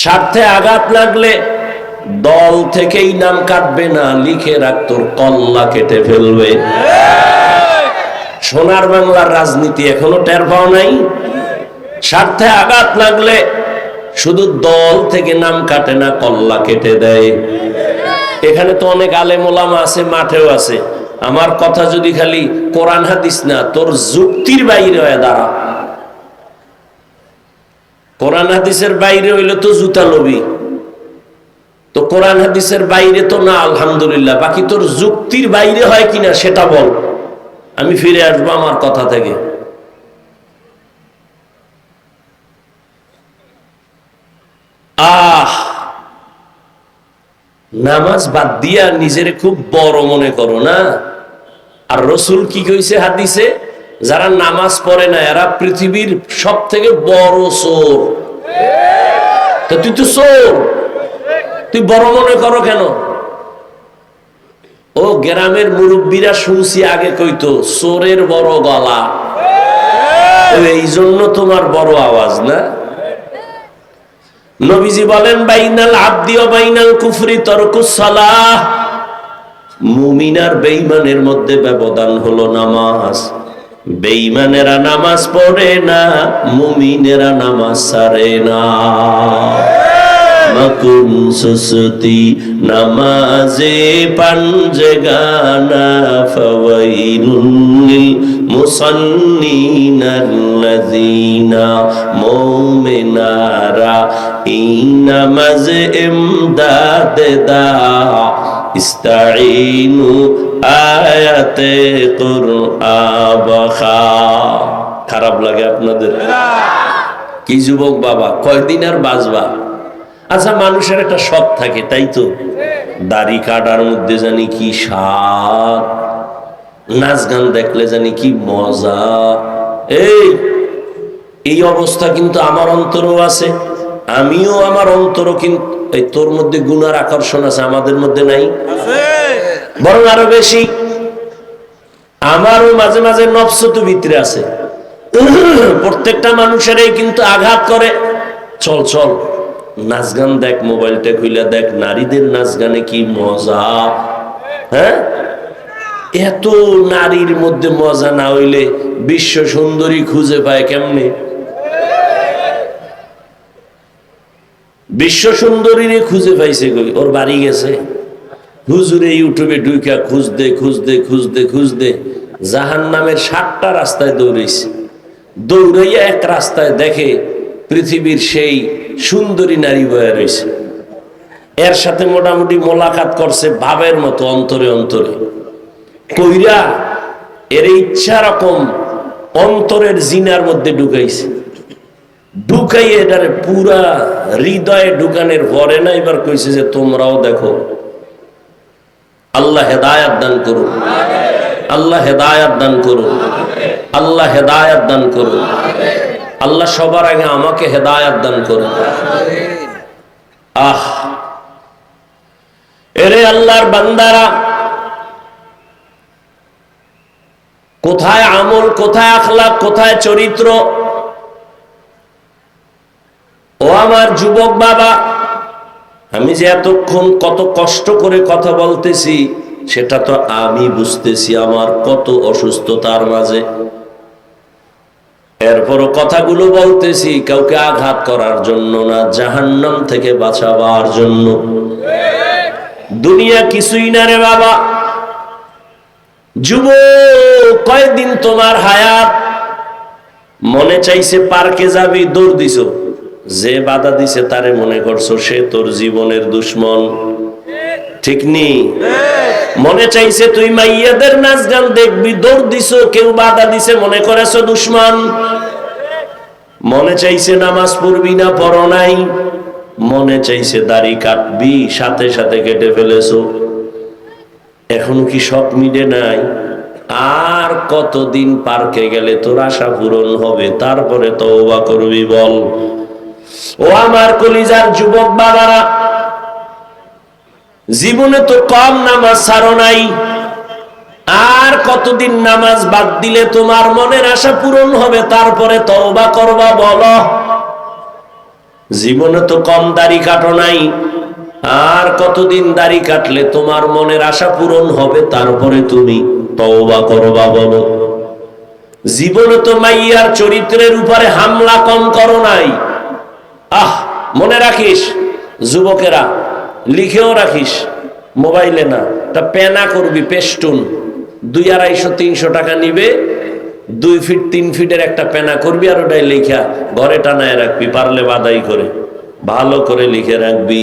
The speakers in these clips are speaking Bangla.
স্বার্থে আঘাত লাগলে দল থেকেই নাম কাটবে না, লিখে রাখ তোর কল্লা কেটে ফেলবে। সোনার বাংলার রাজনীতি এখনও টের পাও নাই। স্বার্থে আঘাত লাগলে শুধু দল থেকে নাম কাটে না, কল্লা কেটে দেয়। এখানে তো অনেক আলেম ওলামা আছে, মাঠেও আছে। আমার কথা যদি খালি কোরআন হাদিস না, তোর যুক্তির বাইরে হয়ে দাঁড়া। কোরআন হাদিসের বাইরে হইলে তো জুতা লবি। তো কোরআন হাদিসের বাইরে তো না, আলহামদুলিল্লাহ। বাকি তোর যুক্তির বাইরে হয় কিনা সেটা বল। আমি ফিরে আসব আমার কথা থেকে। আহ! নামাজ বাদ দিয়া নিজের খুব বড় মনে করো না। আর রসুল কি কইছে হাদিসে? যারা নামাজ পড়ে না, এরা পৃথিবীর সব থেকে বড় চোর। তো তুই তো চোর। তুই বড় মনে করো কেন? ও গ্রামের মুরব্বীরা শুনছি আগে কইতো, চোরের বড় গলা। এই জন্য তোমার বড় আওয়াজ না? নবীজি বলেন, বাইনাল আব্দি ও বাইনাল কুফরি তরকুস সালাহ। মুমিনার বেঈমানের মধ্যে ব্যবধান হলো নামাজ। বেঈমানেরা নামাজ পড়ে না, মুমিনেরা নামাজ সারে না। মাকুন সুসতি নামাজে পাঞ্জে গানা ফাওয়াইলুন লিল মুসান্নিনাল্লাযীনা মুমিনারা। এই নামাজ ইমদাদ দা ইস্তাইনু আয়াতে কুরআবখা খারাপ লাগে আপনাদের? কি যুবক বাবা, কয়দিন আর বাজবা আচ্ছা মানুষের একটা শখ থাকে, তাই তো? দাড়ি কাটার মধ্যে জানি কি স্বাদ, নাচ গান দেখলে জানি কি মজা। এই এই অবস্থা কিন্তু আমার অন্তরও আছে। আমিও আমার অন্তরও কিন্তু এই তোর মধ্যে গুনার আকর্ষণ আছে আমাদের মধ্যে নাই। বরং আরও বেশি আমারও মাঝে মাঝে নফসত ভিতরে আছে। প্রত্যেকটা মানুষেরই কিন্তু আঘাত করে। চল চল নাচ গান দেখ মোবাইলটা খুলে দেখ নারীদের নাচ গানে কি মজা? হ্যাঁ? এত নারীর মধ্যে মজা না হইলে বিশ্ব সুন্দরী খুঁজে পায় কেমনে? বিশ্ব সুন্দরীরে খুঁজে পাইছে কই? ওর বাড়ি গেছে। হুজুরে ইউটিউবে ঢুকা খুঁজতে খুঁজতে খুঁজতে খুঁজতে জাহান নামের সাতটা রাস্তায় দৌড়েছে দৌড়াইয়া এক রাস্তায় দেখে পৃথিবীর সেই সুন্দরী নারী বয়ে রয়েছে এর সাথে মোটামুটি মোলাকাত করছে ভাবের মতো, অন্তরে অন্তরে। কইরা এর ইচ্ছা রকম অন্তরের জিনার মধ্যে ঢুকাইছে। ঢুকাই এটারে পুরা হৃদয়ে ঢুকানের পরে না, এবার কইছে যে তোমরাও দেখো। আল্লাহ হেদায়াত দান আল্লাহ হেদায়াত দান আল্লাহ হেদায়াত দান আল্লাহ সবার আগে আমাকে হেদায়াত দান করুন। আহ! এরে আল্লাহর বান্দারা, কোথায় আমল, কোথায় আখলাক, কোথায় চরিত্র? ও আমার যুবক বাবা, আমি যে এতক্ষণ কত কষ্ট করে কথা বলতেছি, সেটা তো আমি বুঝতেছি আমার কত অসুস্থতার মাঝে। এরপরও কথাগুলো বলতেছি, কাউকে আঘাত করার জন্য না, জাহান্নাম থেকে বাঁচাবার জন্য। দুনিয়া কিছুই না রে বাবা। যুব কয়েকদিন তোমার হায়াত? মনে চাইছে পার্কে যাবি, দৌড় দিছ। যে বাধা দিছে তারে মনে করছ সে তোর জীবনের দুশ্মন। ঠিক নি? মনে চাইছে তুই মাইয়াদের নাচ গান দেখবি, দৌড় দিছ, কেউ বাধা দিছে, মনে করেছ দুশ্মন? মনে চাইছে নামাজ পড়বি না, পড়ো নাই। মনে চাইছে দাড়ি কাটবি, সাথে সাথে কেটে ফেলেছো। এখন কি সব মিলে নাই? আর কতদিন পার্কে গেলে তোর আশা পূরণ হবে? তারপরে তওবা করবি, বল। ও আমার কলিজার যুবক বাবারা, জীবনে তো কম নামাজ ছাড়ো নাই। আর কতদিন নামাজ বাদ দিলে তোমার মনের আশা পূরণ হবে? তারপরে তওবা করবা, বলো। জীবনে তো কম দাড়ি কাটো নাই। আর কতদিন দাড়ি কাটলে তোমার মনের আশা পূরণ হবে? তারপরে তুমি তওবা করবা, বলো। জীবনে তো মাইয়ার চরিত্রের উপরে হামলা কম করো নাই। আহ, মনে রাখিস, যুবকেরা, লিখেও রাখিস, মোবাইলে না, তা পেনা করবি পেস্টুন দুই আড়াইশো, তিনশো টাকা নিবে, দুই ফিট, তিন ফিটের একটা পেনা করবি আর ওটাই লেখা ঘরে টানায় রাখবি, পারলে বাদাই করে, ভালো করে লিখে রাখবি।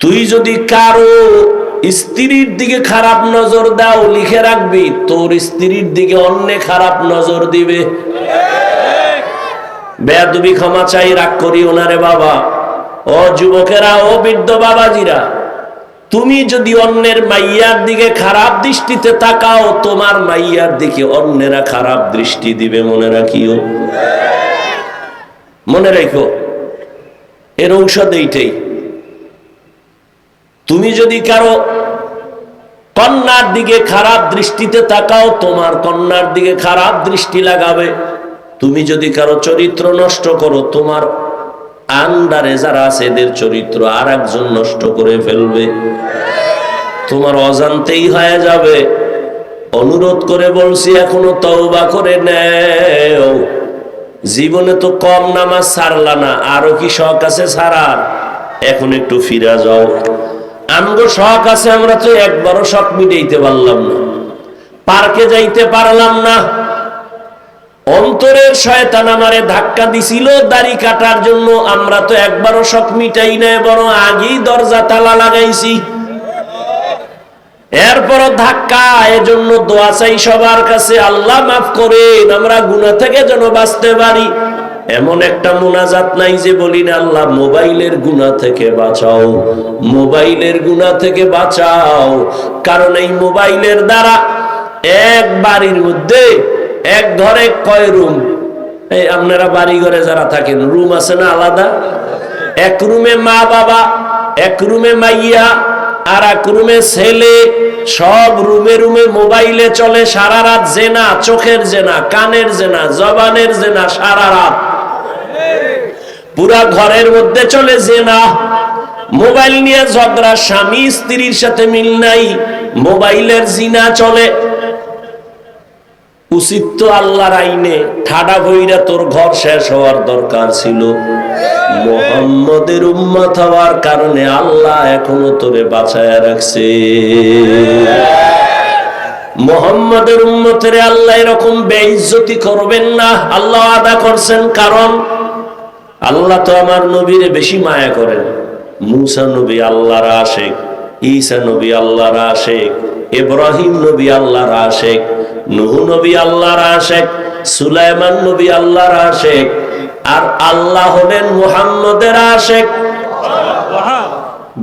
তুই যদি কারও স্ত্রীর দিকে খারাপ নজর দাও, লিখে রাখবি, তোর স্ত্রীর দিকে অন্য খারাপ নজর দিবে। বেয়াদবি ক্ষমা চাই, রাগ করি ওনারে বাবা। ও যুবকেরা, ও বৃদ্ধ বাবাজিরা, তুমি যদি অন্যের মাইয়ার দিকে খারাপ দৃষ্টিতে তাকাও, তোমার মাইয়ার দিকে অন্যেরা খারাপ দৃষ্টি দিবে, মনে রাখিও। মনে রেখো, এর ঔষধ এইটাই। তুমি যদি কারও কন্যার দিকে খারাপ দৃষ্টিতে তাকাও, তোমার কন্যার দিকে খারাপ দৃষ্টি লাগাবে। তুমি যদি কারও চরিত্র নষ্ট করো, তোমার আন্ডারে যারা আছে এদের চরিত্র আর একজন নষ্ট করে ফেলবে। তোমার অজান্তেই হয়ে যাবে। অনুরোধ করে বলছি, এখনও তওবা করে নেও। জীবনে তো কম নামাজ ছাড়লা না, আরও কি শখ আছে ছাড়ার? এখন একটু ফিরা যাও। আমগো শখ আছে, আমরা তো একবারও শখ মিটাইতে পারলাম না। পার্কে যাইতে পারলাম না। অন্তরের শয়তান আমারে ধাক্কা দিছিল, দাড়ি কাটার জন্য আমরা তো একবারও শখ মিটাই নাই, বরং আগেই দরজা তালা লাগাইছি। এরপর ধাক্কা, এজন্য দোয়া চাই সবার কাছে, আল্লাহ মাফ করেন, আমরা গুনাহ থেকে যেন বাঁচতে পারি। এমন একটা মোনাজাত নাই যে বলি না, আল্লাহ, মোবাইলের গুনাহ থেকে বাঁচাও, মোবাইলের গুনাহ থেকে বাঁচাও। কারণ এই মোবাইলের দ্বারা এক বাড়ির মধ্যে এক ঘরে কয় রুম? এই আপনারা বাড়ি ঘরে যারা থাকেন, রুম আছে না আলাদা? এক রুমে মা বাবা, এক রুমে মাইয়া, আর এক রুমে ছেলে, সব রুমে রুমে মোবাইলে চলে, সারা রাত জেনা, চোখের জেনা, কানের জেনা, জবানের জেনা, সারা রাত। পুরা ঘরের মধ্যে চলে জেনা। মোবাইল নিয়ে ঝগড়া, স্বামী স্ত্রীর সাথে মিল নাই, মোবাইলের জিনা চলে। উচিত তো আল্লাহর আইনে ঠাডা ভইরা তোর ঘর শেষ হওয়ার দরকার ছিল। মোহাম্মদের উম্মত হওয়ার কারণে আল্লাহ এখনও তোরে বাঁচায় রাখছে। মোহাম্মদের উম্মতের আল্লাহ এরকম বেইজ্জতি করবেন না। আল্লাহ আদা করছেন, কারণ আল্লাহ তো আমার নবীর বেশি মায়া করেন। মুসা নবী আল্লাহর আশেক, ঈসা নবী আল্লাহর আশেক, ইব্রাহিম নবী আল্লাহর আশেক নুহ নবী আল্লাহর আশেক, সুলাইমান নবী আল্লাহর আশেক, আর আল্লাহ হলেন মুহাম্মদের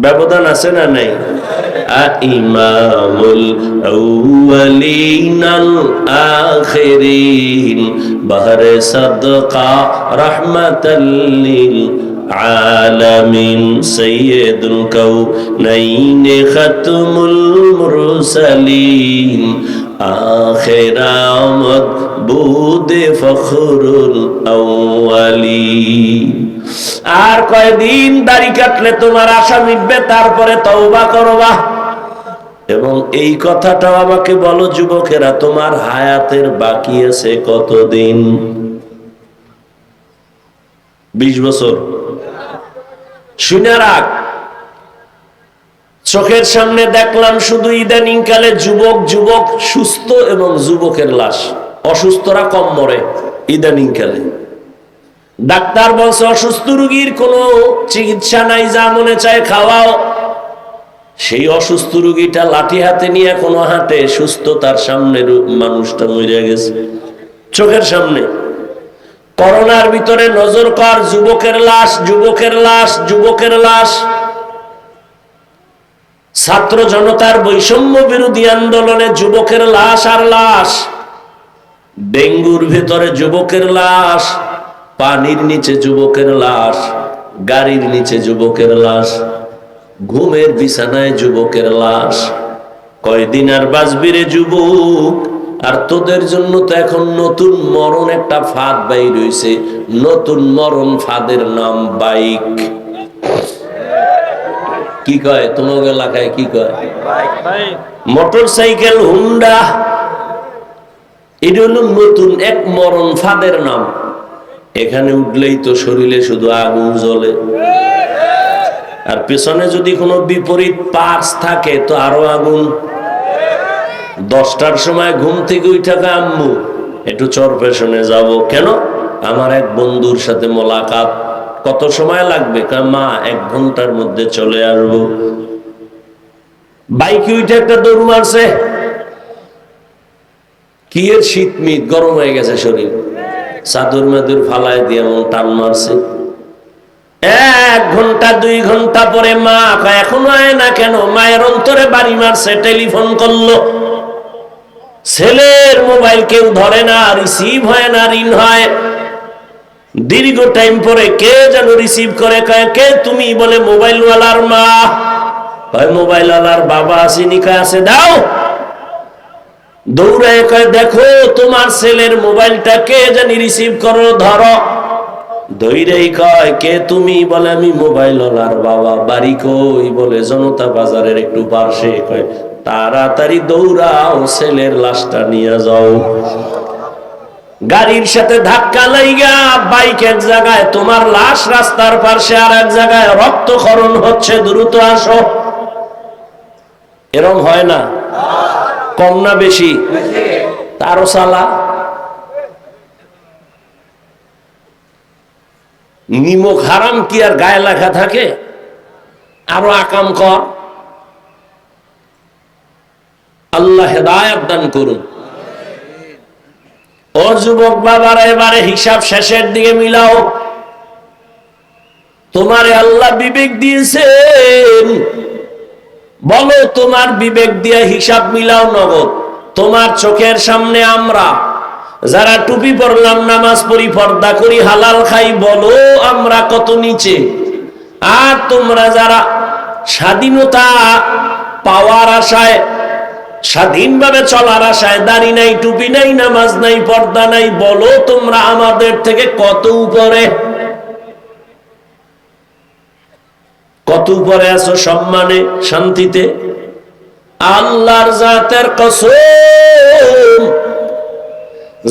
ব্যবধান আছে না নাই? ইমামুল আউয়ালিনাল আখিরিন, বাহরে সাদকা রাহমাতাল লিল আলামিন, সাইয়্যিদুল কাউনাইন খাতমুল মুরসালিন। আখেরামত বুদে ফখরুল আউয়ালি। আর কয়দিন দাড়ি কাটলে তোমার আশা মিটবে, তারপরে তওবা করবা। এবং এই কথাটাও আমাকে বলো, যুবকেরা, তোমার হায়াতের বাকি আছে কতদিন? বিশ বছর। শুনে রাখ চোখের সামনে দেখলাম শুধু ইদানিং কালে যুবক যুবক, সুস্থ এবং যুবকের লাশ। অসুস্থরা কম মরে ইদানিং কালে। ডাক্তার বলছে, অসুস্থ রুগীর কোনো চিকিৎসা নাই, যা মনে চায় খাওয়াও। সেই অসুস্থ রুগীটা লাঠি হাতে নিয়ে কোনো হাতে সুস্থ তার সামনে মানুষটা মরে গেছে। চোখের সামনে। করোনার ভিতরে নজর কর, যুবকের লাশ যুবকের লাশ যুবকের লাশ। ছাত্র জনতার বৈষম্য বিরোধী আন্দোলনে যুবকের লাশ আর লাশ, ডেঙ্গুর ভেতরে যুবকের লাশ, পানির নিচে যুবকের লাশ, গাড়ির নিচে যুবকের লাশ, ঘুমের বিছানায় যুবকের লাশ। কয়দিন আর বাজবিরে যুবক? আর তোদের জন্য তো এখন নতুন মরণ একটা ফাঁদ বাই হইছে। নতুন মরণ ফাঁদের নাম বাইক। কি কয়? তোমার এলাকায় কি কয়? Motor cycle, Honda. এটা হলো নতুন এক মরণ ফাঁদের নাম। এখানে উঠলেই তো শরীরে শুধু আগুন জ্বলে। আর পেছনে যদি কোনো বিপরীত পার্স থাকে, তো আরও আগুন। দশটার সময় ঘুম থেকে উঠাকা আম্মু, একটু চর পেছনে যাব। কেন? আমার এক বন্ধুর সাথে মোলাকাত। কত সময় লাগবে? মা, এক ঘণ্টার মধ্যে চলে আসব। বাইকে উঠে একটা দৌড় মারছে। কি এর শীত মিট? গরম হয়ে গেছে শরীর। চাদর মেদুর ফালায় দিয়ে এমন টান মারছে। এক ঘণ্টা, দুই ঘণ্টা পরে মা এখনও আয় না কেন? মায়ের অন্তরে বাড়ি মারছে, টেলিফোন করল। ছেলের মোবাইল কেউ ধরে না, রিসিভ হয় না ঋণ হয়। দীর্ঘ টাইম পরে কে যেন রিসিভ করে কে তুমি? বলে মোবাইল ওয়ালার মা। কয় মোবাইল ওয়ালার বাবা আসেনি কয় আছে, দাও। দৌড়ায় কয়, দেখো, তোমার ছেলের মোবাইলটা কে জানি রিসিভ করো, ধরো। দৈরেই কয়, কে তুমি? বলে, আমি মোবাইল ওলার বাবা। বাড়ি কই? বলে, জনতা বাজারের একটু পার্শ্বে কয়, তাড়াতাড়ি দৌড়াও, ছেলের লাশটা নিয়ে যাও। গাড়ির সাথে ধাক্কা লাইগা, বাইক এক জায়গায়, তোমার লাশ রাস্তার পাশে আর এক জায়গায়, রক্তক্ষরণ হচ্ছে, দ্রুত আসো। এরম হয় না? কম না বেশি? তারও সালা। নিমক হারাম কি আর গায়ে লেখা থাকে? আরও আকাম কর। আল্লাহ হেদায়াত দান করুন। ও যুবক বাবারা এবারে হিসাব শেষের দিকে মিলাও। তোমারে আল্লাহ বিবেক দিয়েছেন। বলো, তোমার বিবেক দিয়ে হিসাব মিলাও নগদ। তোমার চোখের সামনে আমরা, যারা টুপি পরলাম, নামাজ পড়ি, পর্দা করি, হালাল খাই, বলো, আমরা কত নিচে। আর তোমরা যারা স্বাধীনতা পাওয়ার আশায় স্বাধীনভাবে চলার আশায় দাড়ি নাই, টুপি নাই, নামাজ নাই, পর্দা নাই, বলো তোমরা আমাদের থেকে কত উপরে? কত উপরে আছো সম্মানে, শান্তিতে? আল্লাহর জাতের কসম,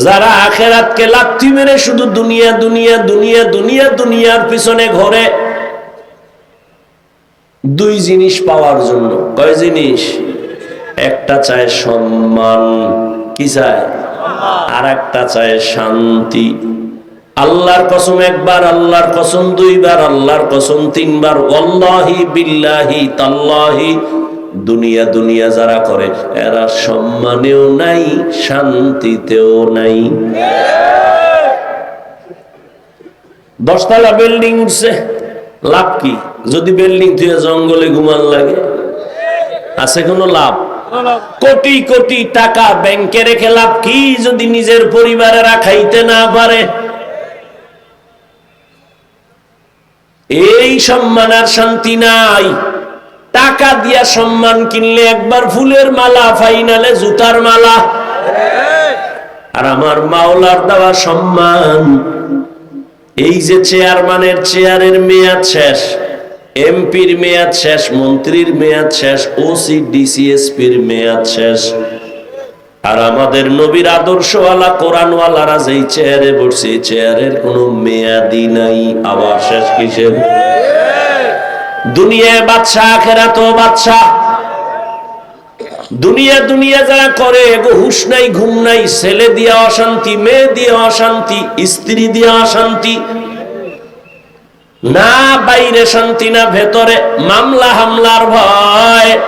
যারা আখেরাতকে লাথি মেরে শুধু দুনিয়া দুনিয়া দুনিয়া দুনিয়া, দুনিয়ার পিছনে ঘরে, দুই জিনিস পাওয়ার জন্য। কয় জিনিস? একটা চায় সম্মান, কি চায়? আর একটা চায় শান্তি। আল্লাহর কসম একবার, আল্লাহর কসম দুইবার, আল্লাহর কসম তিনবার। অল্লাহি বিল্লাহি তাল্লাহি, দুনিয়া দুনিয়া যারা করে, এরা সম্মানেও নাই, শান্তিতেও নাই। দশতলা বিল্ডিং উঠছে, লাভ কি? যদি বিল্ডিং তুই জঙ্গলে ঘুমান লাগে, আছে কোনো লাভ? কোটি কোটি টাকা ব্যাংকে রেখে লাভ কি যদি নিজের পরিবারেরা খাইতে না পারে? এই সম্মান আর শান্তি নাই। টাকা দিয়া সম্মান কিনলে একবার ফুলের মালা, ফাইনালে জুতার মালা। আর আমার মাওলার দেওয়া সম্মান, এই যে চেয়ারম্যানের চেয়ারের মেয়াদ শেষ। এমপির মেয়াদ শেষ, মন্ত্রীর মেয়াদ শেষ ওসি ডিসিএসপির মেয়াদ শেষ। আর আমাদের নবীর আদর্শওয়ালা, কোরআনওয়ালারা যেই চেয়ারে বসছে চেয়ারের কোনো মেয়াদি নাই। আবার শেষ কিসের? দুনিয়ায় বাচ্চা আখেরা তো বাচ্চা দুনিয়া দুনিয়া যারা করে, এগো হুশ নাই, ঘুম নাই, ছেলে দিয়ে অশান্তি, মেয়ে দিয়ে অশান্তি, স্ত্রী দিয়ে অশান্তি না বাইরে শান্তি, না ভেতরে মামলা, হামলার ভয়।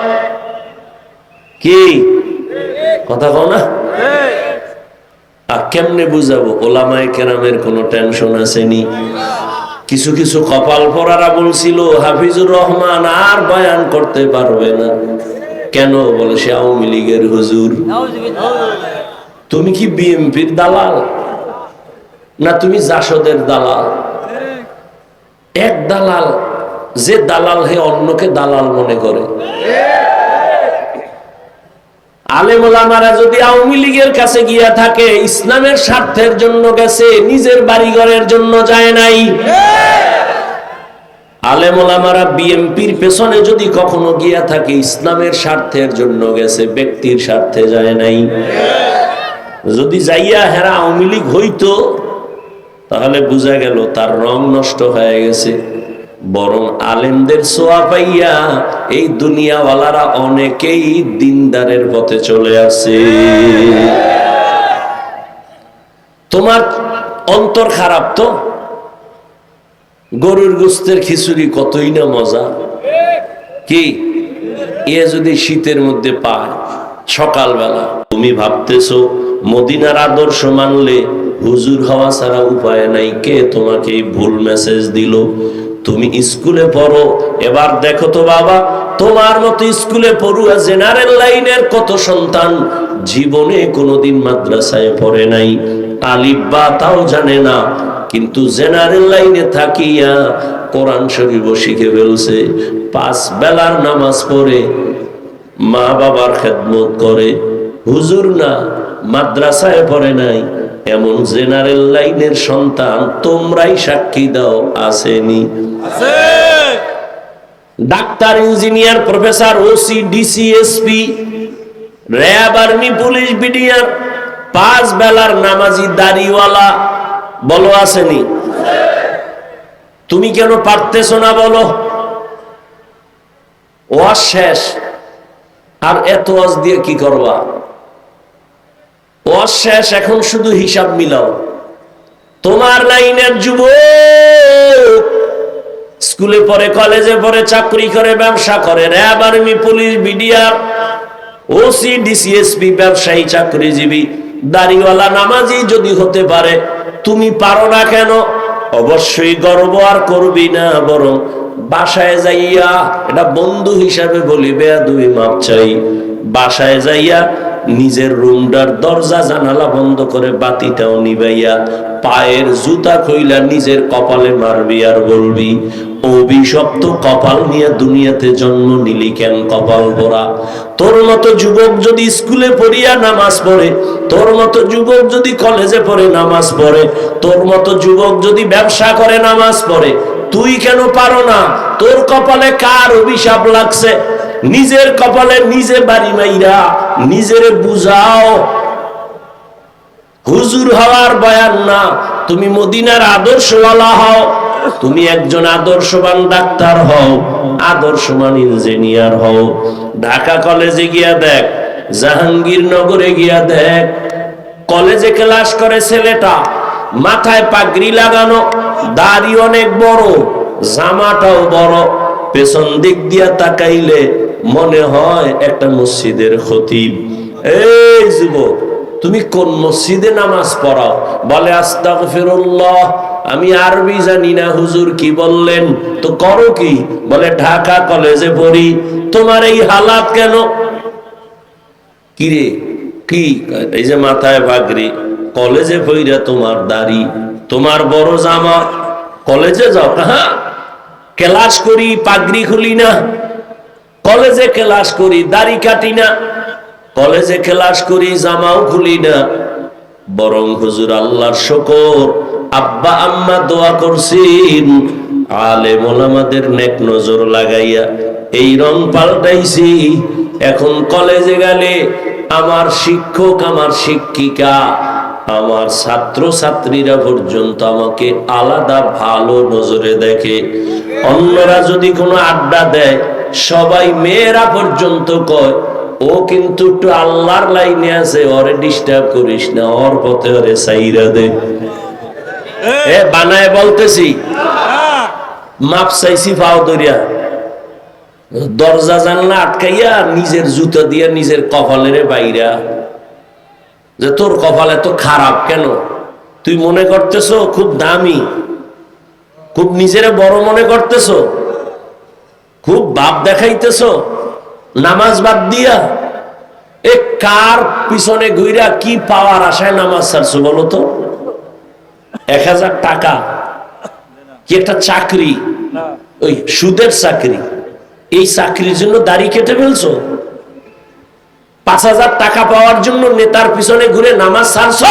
কি? কথা কও না? আর কেমনে বুঝাবো? ওলামায় কেরামের কোনো টেনশন আসেনি। কিছু কিছু কপাল পরারা বলছিল, হাফিজুর রহমান আর বয়ান করতে পারবে না। কেন? বলে, সে আওয়ামী লীগের হুজুর। তুমি কি বিএমপির দালাল? না তুমি জাসদের দালাল? এক দালাল, যে দালাল হে অন্যকে দালাল মনে করে। আলেমোলামারা যদি আওয়ামী লীগের কাছে গিয়া থাকে, ইসলামের স্বার্থের জন্য গেছে, নিজের বাড়িঘরের জন্য যায় নাই। আলেমোলামারা বিএমপির পেছনে যদি কখনো গিয়া থাকে, ইসলামের স্বার্থের জন্য গেছে, ব্যক্তির স্বার্থে যায় নাই। যদি যাইয়া হেরা আওয়ামী লীগ হইতো তাহলে বোঝা গেল তার রং নষ্ট হয়ে গেছে। বরং আলেমদের সোয়া পাইয়া এই দুনিয়াওয়ালারা অনেকেই দিনদারের পথে চলে আসে। তোমার অন্তর খারাপ তো? গরুর গোস্তের খিচুড়ি কতই না মজা। কি? এ যদি শীতের মধ্যে পায়, সকালবেলা। তুমি ভাবতেছো, মদিনার আদর্শ মানলে হুজুর হওয়া ছাড়া উপায় নাই, কে তোমাকে ভুল মেসেজ দিল? তুমি স্কুলে পড়ো, এবার দেখো তো বাবা, তোমার মতো স্কুলে পড়ুয়া জেনারেল লাইনের কত সন্তান জীবনে কোনোদিন মাদ্রাসায় পড়ে নাই। আলিফ বা তাও জানে না, কিন্তু জেনারেল লাইনে থাকিয়া কোরআন শরীফ শিখে ফেলছে, পাঁচ বেলার নামাজ পড়ে মা বাবার খেদমত করে। হুজুর না, মাদ্রাসায় পড়ে নাই এমন জেনারেল লাইনের সন্তান তোমরাই সাক্ষী দাও আসেনি। Doctor engineer professor OC DC SP RAB army police BDR পাঁচ বেলার নামাজি দাড়িওয়ালা বলো আসেনি? তুমি কেন পারতেছো না বলো? ওয়াজ শেষ। আর এত ওয়াজ দিয়ে কি করবা? ওয়াজ শেষ, এখন শুধু হিসাব মিলাও। তোমার লাইনের যুবক স্কুলে পড়ে, কলেজে পড়ে, চাকরি করে, ব্যবসা করে, RAB, army, police, BDR, OC, DC SP, ব্যবসায়ী, চাকরিজীবী, দাড়িওয়ালা, নামাজি যদি হতে পারে, তুমি পারো না কেন? অবশ্যই গর্ব আর করবি না, বরং বাসায় যাইয়া, এটা বন্ধু হিসাবে বলি বেয়া দুই মাপ চাই। বাসায় যাইয়া নিজের রুমটার দরজা জানালা বন্ধ করে বাতিটাও নিবাইয়া পায়ের জুতা কইলা নিজের কপালে মারবি আর বলবি, অভিশপ্ত কপাল নিয়ে দুনিয়াতে জন্ম নিলি কেন কপাল ভরা তোর মতো যুবক যদি স্কুলে পড়িয়া নামাজ পড়ে, তোর মতো যুবক যদি কলেজে পড়ে নামাজ পড়ে, তোর মতো যুবক যদি ব্যবসা করে নামাজ পড়ে, তুই কেন পারো না? তোর কপালে কার অভিশাপ লাগছে? নিজের কপালে নিজে বাড়ি মাইরা নিজের বুঝাও। হুজুর হওয়ার বয়ান না, তুমি মদিনার আদর্শওয়ালা হও, তুমি একজন আদর্শবান ডাক্তার হও, আদর্শবান ইঞ্জিনিয়ার হও। ঢাকা কলেজে গিয়া দেখ, জাহাঙ্গীরনগরে গিয়া দেখ, কলেজে ক্লাস করে ছেলেটা, মাথায় পাগড়ি লাগানো, দাড়ি অনেক বড়, জামাটাও বড়, পেছন দিক দিয়া তাকাইলে মনে হয় একটা মসজিদের খতিব। এই যুবক, তুমি কোন মসজিদে নামাজ পড়াও? বলে, আস্তাগফিরুল্লাহ, আমি আরবি জানি না, হুজুর কি বললেন? তো করো কি? বলে, ঢাকা কলেজে পড়ি। তোমার এই হালাত কেন? কিরে, কি? এই যে মাথায় ভাগরি, কলেজে পইরা তোমার দাড়ি, তোমার বড় জামা, কলেজে যাও। হ্যাঁ ক্লাস করি, পাগড়ি খুলি না। কলেজে ক্লাস করি, দাড়ি কাটি না। কলেজে ক্লাস করি, জামাও খুলি না। বরং হুজুর আল্লাহর শকর, আব্বা, আম্মা দোয়া করছেন আলে মোলামাদের নেক নজর লাগাইয়া এই রং পাল্টাইছি। এখন কলেজে গেলে আমার শিক্ষক, আমার শিক্ষিকা, আমার ছাত্র ছাত্রীরা পর্যন্ত আমাকে আলাদা ভালো নজরে দেখে। অন্যরা যদি কোনো আড্ডা দেয় সবাই মেয়েরা পর্যন্ত কয় ও কিন্তু একটু আল্লাহর লাইনে আছে ওরে ডিস্টার্ব করিস না ওর পথে ওরে সাইরা দে। এ বানায় বলতেছি মাপ চাইছি ফাও দরিয়া দরজা জানলা আটকাইয়া নিজের জুতো দিয়ে নিজের কপালের বাইরা। যে তোর কপাল এত খারাপ কেন? তুই মনে করতেছ খুব দামি? খুব নিজেরে বড় মনে করতেছ? খুব বাপ দেখাইতেছ নামাজ বাদ দিয়া। এ কার পিছনে ঘুইরা কি পাওয়ার আশায় নামাজ ছাড়ছো বলো তো? এক হাজার টাকা। কি একটা চাকরি? ওই সুদের চাকরি। এই চাকরির জন্য দাড়ি কেটে ফেলছো? পাঁচ হাজার টাকা পাওয়ার জন্য নেতার পিছনে ঘুরে নামাজ ছাড়ছ?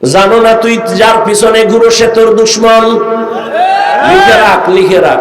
জানো না তুই যার পিছনে ঘুরো সে তোর দুশ্মন? লিখে রাখ লিখে রাখ